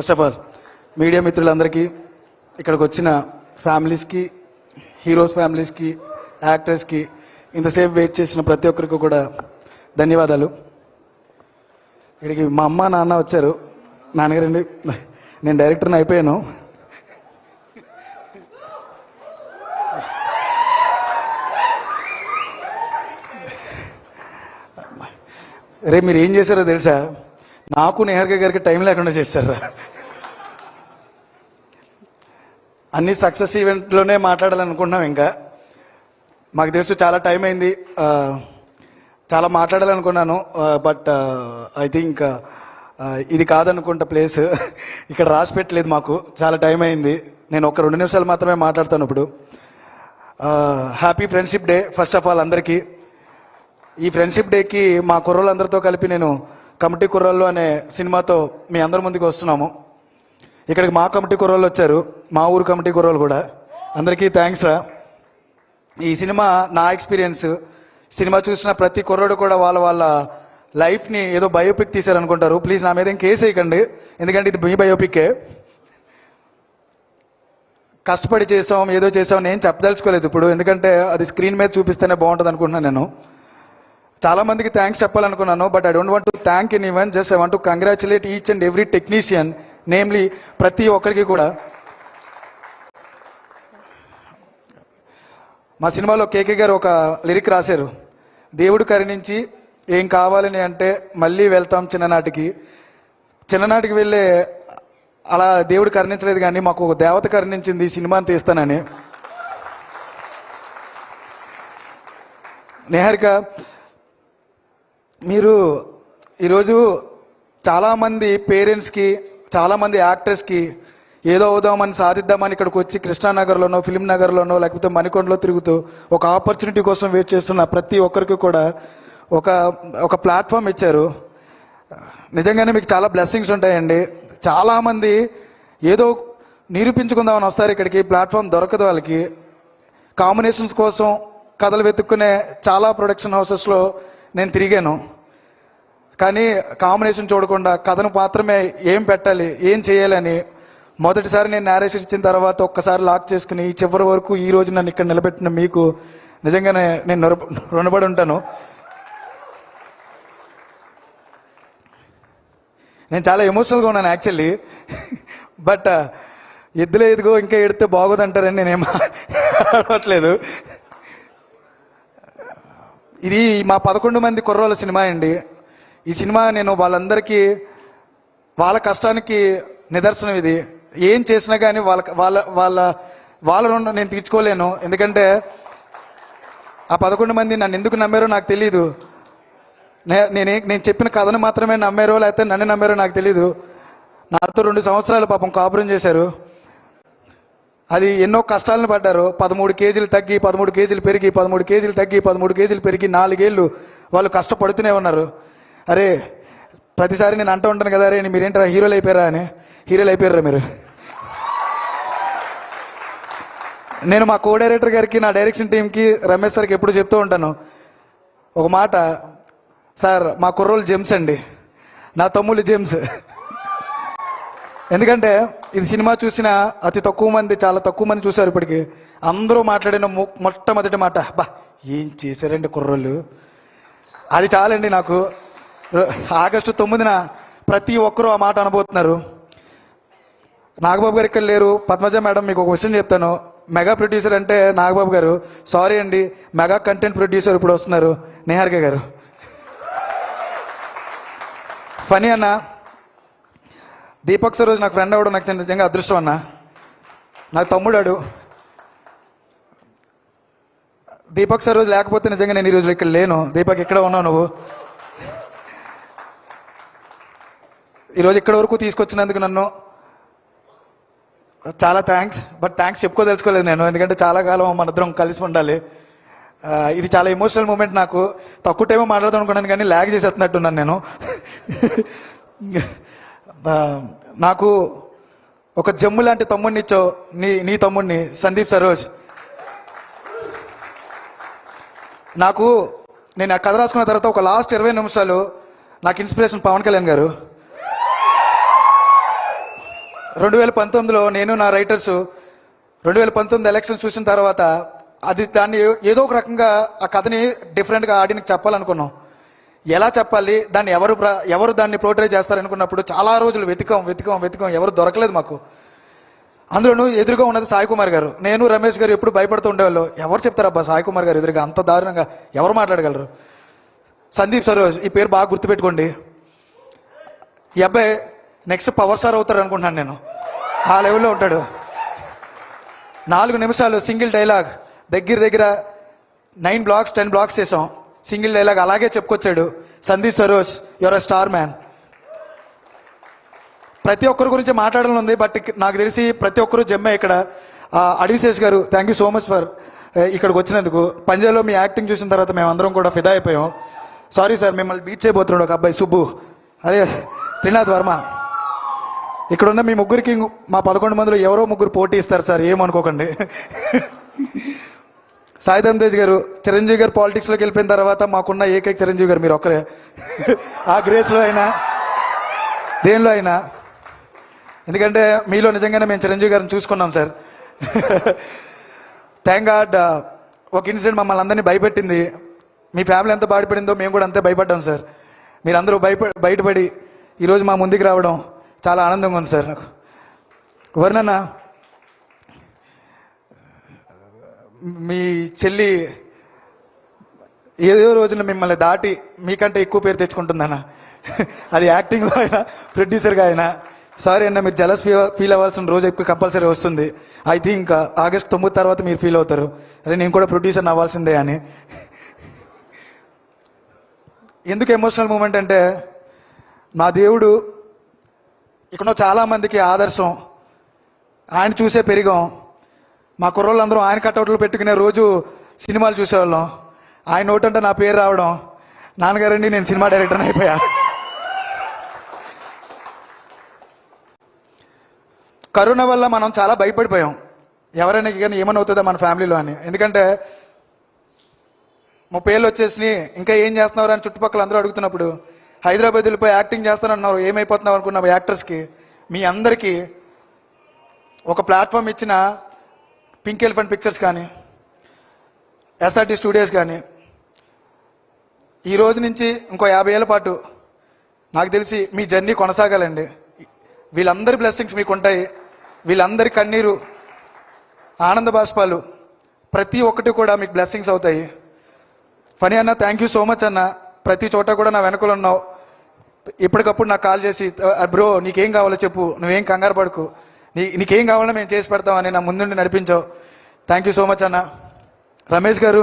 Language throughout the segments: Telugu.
ఫస్ట్ ఆఫ్ ఆల్ మీడియా మిత్రులందరికీ ఇక్కడికి వచ్చిన ఫ్యామిలీస్కి హీరోస్ ఫ్యామిలీస్కి యాక్టర్స్కి ఇంతసేపు వెయిట్ చేసిన ప్రతి ఒక్కరికి కూడా ధన్యవాదాలు. ఇక్కడికి మా అమ్మ నాన్న వచ్చారు. నాన్నగారండి నేను డైరెక్టర్ని అయిపోయాను. రే మీరు ఏం చేశారో తెలుసా? నాకు నేహర్గా గారికి టైం లేకుండా చేశారా అన్ని సక్సెస్ ఈవెంట్లోనే మాట్లాడాలనుకుంటున్నాం ఇంకా. మాకు తెలుసు చాలా టైం అయింది. చాలా మాట్లాడాలనుకున్నాను. బట్ ఐ థింక్ ఇది కాదనుకుంటా ప్లేస్. ఇక్కడ రాసి పెట్టలేదు మాకు. చాలా టైం అయింది. నేను ఒక రెండు నిమిషాలు మాత్రమే మాట్లాడతాను ఇప్పుడు. Happy friendship day first of all అందరికీ. ఈ ఫ్రెండ్షిప్ డేకి మా కుర్రోళ్ళందరితో కలిపి నేను కమిటీ కుర్రోళ్ళు అనే సినిమాతో మీ అందరి ముందుకు వస్తున్నాము. ఇక్కడికి మా కమిటీ కుర్రోళ్ళు వచ్చారు. మా ఊరు కమిటీ కుర్రోళ్ళు కూడా. అందరికీ థ్యాంక్స్ రా. ఈ సినిమా నా ఎక్స్పీరియన్స్ సినిమా చూసిన ప్రతి కుర్రోడు కూడా వాళ్ళ వాళ్ళ లైఫ్ని ఏదో బయోపిక్ తీశారనుకుంటారు. ప్లీజ్ నా మీద ఏం కేసు వేయకండి. ఎందుకంటే ఇది మీ బయోపిక్కే కష్టపడి చేసాం ఏదో చేసాం నేను చెప్పదలుచుకోలేదు ఇప్పుడు. ఎందుకంటే అది స్క్రీన్ మీద చూపిస్తేనే బాగుంటుంది అనుకుంటున్నాను నేను. చాలా మందికి థ్యాంక్స్ చెప్పాలనుకున్నాను but I don't want to thank in even just I want to congratulate each and every technician namely ప్రతి ఒక్కరికి కూడా. మా సినిమాలో కేకే గారు ఒక లిరిక్ రాశారు. దేవుడు కరుణించి ఏం కావాలని అంటే మళ్ళీ వెళ్తాం చిన్ననాటికి. చిన్ననాటికి వెళ్ళే అలా దేవుడు కరుణించలేదు కానీ మాకు ఒక దేవత కరుణించింది ఈ సినిమాని తీస్తానని నేహరిక మీరు ఈరోజు చాలామంది పేరెంట్స్కి చాలామంది యాక్టర్స్కి ఏదో అవుదామని సాధిద్దామని ఇక్కడికి వచ్చి కృష్ణానగర్లోనో ఫిలిం నగర్లోనో లేకపోతే మణికొండలో తిరుగుతూ ఒక ఆపర్చునిటీ కోసం వెయిట్ చేస్తున్న ప్రతి ఒక్కరికి కూడా ఒక ఒక ప్లాట్ఫామ్ ఇచ్చారు. నిజంగానే మీకు చాలా బ్లెస్సింగ్స్ ఉంటాయండి. చాలామంది ఏదో నిరూపించుకుందామని వస్తారు ఇక్కడికి ప్లాట్ఫామ్ దొరకదు వాళ్ళకి. కాంబినేషన్స్ కోసం కథలు వెతుక్కునే చాలా ప్రొడక్షన్ హౌసెస్లో నేను తిరిగాను. కానీ కాంబినేషన్ చూడకుండా కథను మాత్రమే ఏం పెట్టాలి ఏం చేయాలని మొదటిసారి నేను నేరేషన్ ఇచ్చిన తర్వాత ఒక్కసారి లాక్ చేసుకుని ఈ చివరి వరకు ఈ రోజు నన్ను ఇక్కడ నిలబెట్టిన మీకు నిజంగానే నేను రుణపడి ఉంటాను. నేను చాలా ఎమోషనల్గా ఉన్నాను యాక్చువల్లీ బట్ ఎద్దులో ఎదుగో ఇంకా ఎడితే బాగోదంటారని నేనేం అడవట్లేదు ఇది మా పదకొండు మంది కుర్రోళ్ళ సినిమా అండి. ఈ సినిమా నేను వాళ్ళందరికీ వాళ్ళ కష్టానికి నిదర్శనం ఇది. ఏం చేసినా కానీ వాళ్ళ వాళ్ళ వాళ్ళ వాళ్ళ రుణం నేను తీర్చుకోలేను. ఎందుకంటే ఆ పదకొండు మంది నన్ను ఎందుకు నమ్మారో నాకు తెలియదు నేను నేను చెప్పిన కథను మాత్రమే నమ్మారో లేకపోతే నన్ను నమ్మారో నాకు తెలియదు నాతో రెండు సంవత్సరాలు పాపం కాపురం చేశారు. అది ఎన్నో కష్టాలను పడ్డారు. పదమూడు కేజీలు తగ్గి పదమూడు కేజీలు పెరిగి పదమూడు కేజీలు తగ్గి పదమూడు కేజీలు పెరిగి నాలుగేళ్ళు వాళ్ళు కష్టపడుతూనే ఉన్నారు. అరే ప్రతిసారి నేను అంటూ ఉంటాను కదా అరే మీరేంటారా హీరోలు అయిపోయారా అని. హీరోలు అయిపోయారా మీరు? నేను మా కో డైరెక్టర్ గారికి నా డైరెక్షన్ టీంకి రమేష్ సార్కి ఎప్పుడు చెప్తూ ఉంటాను. ఒక మాట సార్ మా కుర్రోళ్ళు జెమ్స్ అండి. నా తమ్ముళ్ళు జెమ్స్. ఎందుకంటే ఇది సినిమా చూసిన అతి తక్కువ మంది చాలా తక్కువ మంది చూశారు ఇప్పటికి. అందరూ మాట్లాడిన మొ- మొట్టమొదటి మాట బా ఏం చేశారండి కుర్రోళ్ళు? అది చాలండి నాకు. ఆగస్టు తొమ్మిదిన ప్రతి ఒక్కరూ ఆ మాట అనబోతున్నారు. నాగబాబు గారు ఇక్కడ లేరు. పద్మజ మేడం మీకు ఒక విషయం చెప్తాను. మెగా ప్రొడ్యూసర్ అంటే నాగబాబు గారు. సారీ అండి మెగా కంటెంట్ ప్రొడ్యూసర్ ఇప్పుడు వస్తున్నారు. నిహారిక గారు. ఫనీ అన్న. దీపక్ సరోజ్ నాకు ఫ్రెండ్ అవ్వడం నాకు నిజంగా అదృష్టం అన్న. నాకు తమ్ముడాడు. దీపక్ సరోజ్ లేకపోతే నిజంగా నేను ఈరోజు ఇక్కడ లేను. దీపక్ ఇక్కడ ఉన్నావు నువ్వు? ఈరోజు ఇక్కడ వరకు తీసుకొచ్చినందుకు నన్ను చాలా థ్యాంక్స్ బట్ థ్యాంక్స్ చెప్పుకోదలుచుకోలేదు నేను. ఎందుకంటే చాలా కాలం మనిద్దరం కలిసి ఉండాలి. ఇది చాలా ఎమోషనల్ మూమెంట్ నాకు. తక్కువ టైం మాట్లాడదాం అనుకున్నాను కానీ ల్యాగ్ చేసేస్తున్నట్టున్నాను నేను. నాకు ఒక జమ్ము లాంటి తమ్ముడిని ఇచ్చావు నీ నీ తమ్ముడిని సందీప్ సరోజ్. నాకు నేను ఆ కథ రాసుకున్న తర్వాత ఒక లాస్ట్ ఇరవై నిమిషాలు నాకు ఇన్స్పిరేషన్ పవన్ కళ్యాణ్ గారు. రెండు వేల పంతొమ్మిదిలో నేను నా రైటర్స్ రెండు వేల పంతొమ్మిది ఎలక్షన్ చూసిన తర్వాత అది దాన్ని ఏదో ఒక రకంగా ఆ కథని డిఫరెంట్గా ఆడినకి చెప్పాలనుకున్నాం. ఎలా చెప్పాలి? దాన్ని ఎవరు ప్ర- ఎవరు దాన్ని ప్రోట్రే చేస్తారనుకున్నప్పుడు చాలా రోజులు వెతికాం వెతికాం వెతికాం. ఎవరు దొరకలేదు మాకు. అందులోనూ ఎదురుగా ఉన్నది సాయి కుమార్ గారు. నేను రమేష్ గారు ఎప్పుడు భయపడుతూ ఉండేవాళ్ళు. ఎవరు చెప్తారబ్బా సాయి కుమార్ గారు ఎదురుగా అంత దారుణంగా ఎవరు మాట్లాడగలరు? సందీప్ సరోజ్ ఈ పేరు బాగా గుర్తుపెట్టుకోండి. ఈ అబ్బాయి నెక్స్ట్ పవర్ స్టార్ అవుతారు అనుకుంటున్నాను నేను. ఆ లెవెల్లో ఉంటాడు. నాలుగు నిమిషాలు సింగిల్ డైలాగ్. దగ్గర దగ్గర నైన్ బ్లాక్స్ టెన్ బ్లాక్స్ చేసాం. సింగిల్ డైలాగ్ అలాగే చెప్పుకొచ్చాడు. Sandeep Saroj your a star man ప్రతి ఒక్కరి గురించి మాట్లాడాలని ఉంది బట్ నాకు తెలిసి ప్రతి ఒక్కరు జమ్మే ఇక్కడ. అడివిశేష్ గారు thank you so much for ఇక్కడికి వచ్చినందుకు. పంజాబ్లో మీ యాక్టింగ్ చూసిన తర్వాత మేము అందరం కూడా ఫిదా అయిపోయాం. సారీ సార్ మిమ్మల్ని బీట్ చేయబోతున్నాడు ఒక అబ్బాయి సుబ్బు. అదే త్రినాథ్ వర్మ. ఇక్కడున్న మీ ముగ్గురికి మా పదకొండు మందిలో ఎవరో ముగ్గురు పోటీ ఇస్తారు సార్ ఏమనుకోకండి. సాయి తేజ్ గారు చిరంజీవి గారు పాలిటిక్స్లోకి వెళ్ళిపోయిన తర్వాత మాకున్న ఏకైక చిరంజీవి గారు మీరు ఒక్కరే. ఆ గ్రేస్లో అయినా దేనిలో అయినా. ఎందుకంటే మీలో నిజంగానే మేము చిరంజీవి గారిని చూసుకున్నాం సార్. థ్యాంక్ గాడ్ uh, ఒక ఇన్సిడెంట్ మమ్మల్ని అందరినీ భయపెట్టింది. మీ ఫ్యామిలీ ఎంత బాధపడిందో మేము కూడా అంతే భయపడ్డాం సార్. మీరందరూ భయప బయటపడి ఈరోజు మా ముందుకు రావడం చాలా ఆనందంగా ఉంది సార్ నాకు. ఎవరినన్నా మీ చెల్లి ఏదో రోజున మిమ్మల్ని దాటి మీకంటే ఎక్కువ పేరు తెచ్చుకుంటుందన్న. అది యాక్టింగ్లో అయినా ప్రొడ్యూసర్గా అయినా. సారీ అన్న మీరు జలస్ ఫీల్ అవ్వాల్సిన రోజు ఎక్కువ కంపల్సరీ వస్తుంది. ఐ థింక్ ఆగస్ట్ తొమ్మిది తర్వాత మీరు ఫీల్ అవుతారు. అరే నేను కూడా ప్రొడ్యూసర్ అవ్వాల్సిందే అని. ఎందుకు ఎమోషనల్ మూమెంట్ అంటే మా దేవుడు ఇక్కడ చాలామందికి ఆదర్శం. ఆయన చూసే పెరిగాం. మా కుర్రోళ్ళందరూ ఆయన కట్టౌట్లు పెట్టుకునే రోజు సినిమాలు చూసేవాళ్ళం. ఆయన నోటంటే నా పేరు రావడం. నాన్నగారండి నేను సినిమా డైరెక్టర్ అయిపోయా. కరోనా వల్ల మనం చాలా భయపడిపోయాం. ఎవరైనా కానీ ఏమనవుతుందో మన ఫ్యామిలీలో అని. ఎందుకంటే ముప్పై ఏళ్ళు వచ్చేసి ఇంకా ఏం చేస్తున్నారు అని చుట్టుపక్కల అందరూ అడుగుతున్నప్పుడు హైదరాబాద్ వెళ్ళిపోయి యాక్టింగ్ చేస్తానన్నారు. ఏమైపోతున్నావు అనుకున్న యాక్టర్స్కి. మీ అందరికీ ఒక ప్లాట్ఫామ్ ఇచ్చిన పింక్ ఎలిఫెంట్ పిక్చర్స్ కానీ ఎస్ఆర్టీ స్టూడియోస్ కానీ ఈ రోజు నుంచి ఇంకో యాభై ఏళ్ళ పాటు నాకు తెలిసి మీ జర్నీ కొనసాగాలండి. వీళ్ళందరి బ్లెస్సింగ్స్ మీకు ఉంటాయి వీళ్ళందరి కన్నీరు ఆనంద బాష్పాలు ప్రతి ఒక్కటి కూడా మీకు బ్లెస్సింగ్స్ అవుతాయి. ఫనీ అన్న థ్యాంక్ యూ సో మచ్ అన్న. ప్రతి చోట కూడా నా వెనకలు ఉన్నావు. ఇప్పటికప్పుడు నాకు కాల్ చేసి బ్రో నీకేం కావాలో చెప్పు. నువ్వేం కంగారు పడుకు. నీ నీకేం కావాలో మేము చేసి పెడతామని నా ముందుండి నడిపించావు. థ్యాంక్ యూ సో మచ్ అన్న. రమేష్ గారు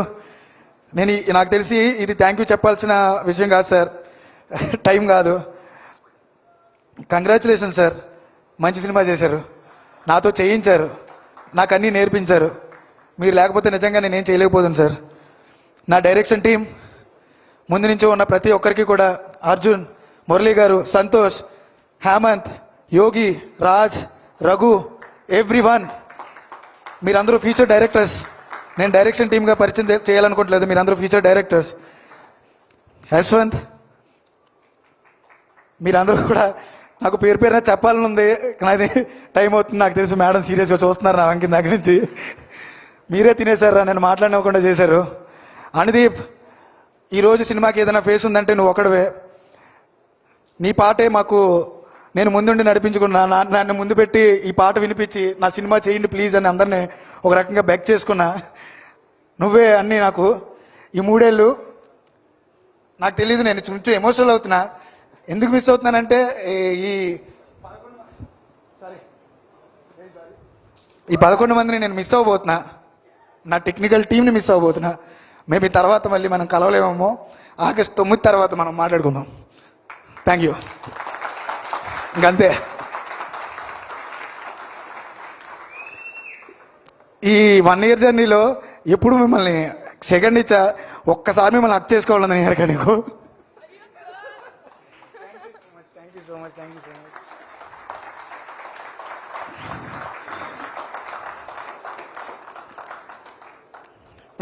నేను నాకు తెలిసి ఇది థ్యాంక్ యూ చెప్పాల్సిన విషయం కాదు సార్ టైం కాదు. కంగ్రాచులేషన్ సార్ మంచి సినిమా చేశారు. నాతో చేయించారు. నాకు అన్నీ నేర్పించారు. మీరు లేకపోతే నిజంగా నేనేం చేయలేకపోతుంది సార్ నా డైరెక్షన్ టీం ముందు నుంచి ఉన్న ప్రతి ఒక్కరికి కూడా అర్జున్ మురళీ గారు సంతోష్ హేమంత్ యోగి రాజ్ రఘు ఎవ్రీ వన్ మీరందరూ ఫ్యూచర్ డైరెక్టర్స్ నేను డైరెక్షన్ టీమ్గా పరిచయం చేయాలనుకోవట్లేదు మీరందరూ ఫ్యూచర్ డైరెక్టర్స్ యశ్వంత్ మీరందరూ కూడా నాకు పేరు పేరున చెప్పాలని ఉంది కానీ టైం అవుతుంది. నాకు తెలిసి మేడం సీరియస్గా చూస్తున్నారు నా వంకి దగ్గర నుంచి. మీరే తినేశారా? నేను మాట్లాడనివ్వకుండా చేశారు. అనుదీప్ ఈరోజు సినిమాకి ఏదైనా ఫేస్ ఉందంటే నువ్వు ఒకడవే నీ పాటే మాకు నేను ముందుండి నడిపించుకున్నా నా- నన్ను ముందు పెట్టి ఈ పాట వినిపించి నా సినిమా చేయండి ప్లీజ్ అని అందరినీ ఒక రకంగా బెక్ చేసుకున్నా. నువ్వే అన్నీ నాకు. ఈ మూడేళ్ళు నాకు తెలియదు నేను కొంచెం ఎమోషనల్ అవుతున్నా. ఎందుకు మిస్ అవుతున్నానంటే ఈ- ఈ ఈ పదకొండు మందిని నేను మిస్ అవ్వబోతున్నా. నా టెక్నికల్ టీంని మిస్ అవ్వబోతున్నా. మేబీ తర్వాత మళ్ళీ మనం కలవలేమేమో. ఆగస్ట్ తొమ్మిది తర్వాత మనం మాట్లాడుకుందాం. థ్యాంక్ యూ ఇంకంతే. ఈ వన్ ఇయర్ జర్నీలో ఎప్పుడు మిమ్మల్ని సెకండ్ ఇచ్చా ఒక్కసారి మిమ్మల్ని హక్ చేసుకోవాలని నేను నీకు.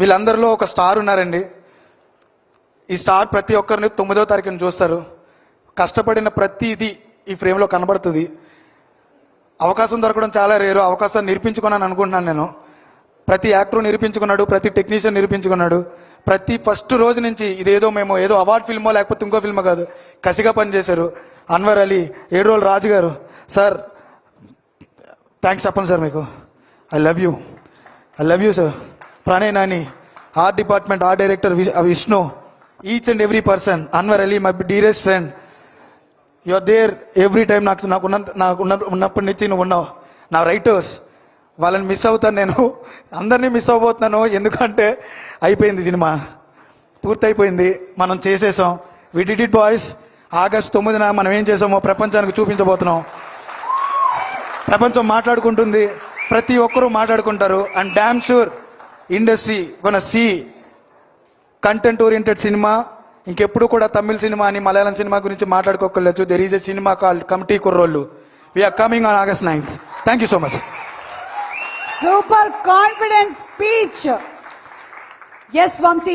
వీళ్ళందరిలో ఒక స్టార్ ఉన్నారండి. ఈ స్టార్ ప్రతి ఒక్కరిని తొమ్మిదో తారీఖున చూస్తారు. కష్టపడిన ప్రతిదీ ఈ ఫ్రేమ్లో కనబడుతుంది. అవకాశం దొరకడం చాలా రేరు. అవకాశాన్ని నిరూపించుకున్నాను అనుకుంటున్నాను నేను. ప్రతి యాక్టర్ నిరూపించుకున్నాడు ప్రతి టెక్నీషియన్ నిరూపించుకున్నాడు. ప్రతి ఫస్ట్ రోజు నుంచి ఇదేదో మేము ఏదో అవార్డ్ ఫిల్మో లేకపోతే ఇంకో ఫిల్మో కాదు. కసిగా పనిచేశారు. అన్వర్ అలీ ఏడు రోజులు రాజు గారు. సార్ థ్యాంక్స్ చెప్పండి సార్ మీకు. I love you. I love you sir. Pranay Nani art department art director Vishnu. Each and every person. Anwar Ali my dearest friend. You are there every time నాకు నాకు ఉన్నంత నాకు ఉన్న ఉన్నప్పటి నుంచి నువ్వు ఉన్నావు. నా రైటర్స్ వాళ్ళని మిస్ అవుతాను నేను. అందరినీ మిస్ అవ్వబోతున్నాను. ఎందుకంటే అయిపోయింది సినిమా. పూర్తయిపోయింది. మనం చేసేసాం. We did it boys August తొమ్మిదిన మనం ఏం చేసామో ప్రపంచానికి చూపించబోతున్నాం. ప్రపంచం మాట్లాడుకుంటుంది. ప్రతి ఒక్కరూ మాట్లాడుకుంటారు. అండ్ డామ్ షూర్ ఇండస్ట్రీ కొన సి కంటెంట్ ఓరియంటెడ్ సినిమా ఇంకెప్పుడు కూడా తమిళ సినిమా అని మలయాళం సినిమా గురించి మాట్లాడుకోకలేదు there is a cinema call Committee Kurrollu we are coming on August ninth thank you so much super confident speech. Yes, Vamsi,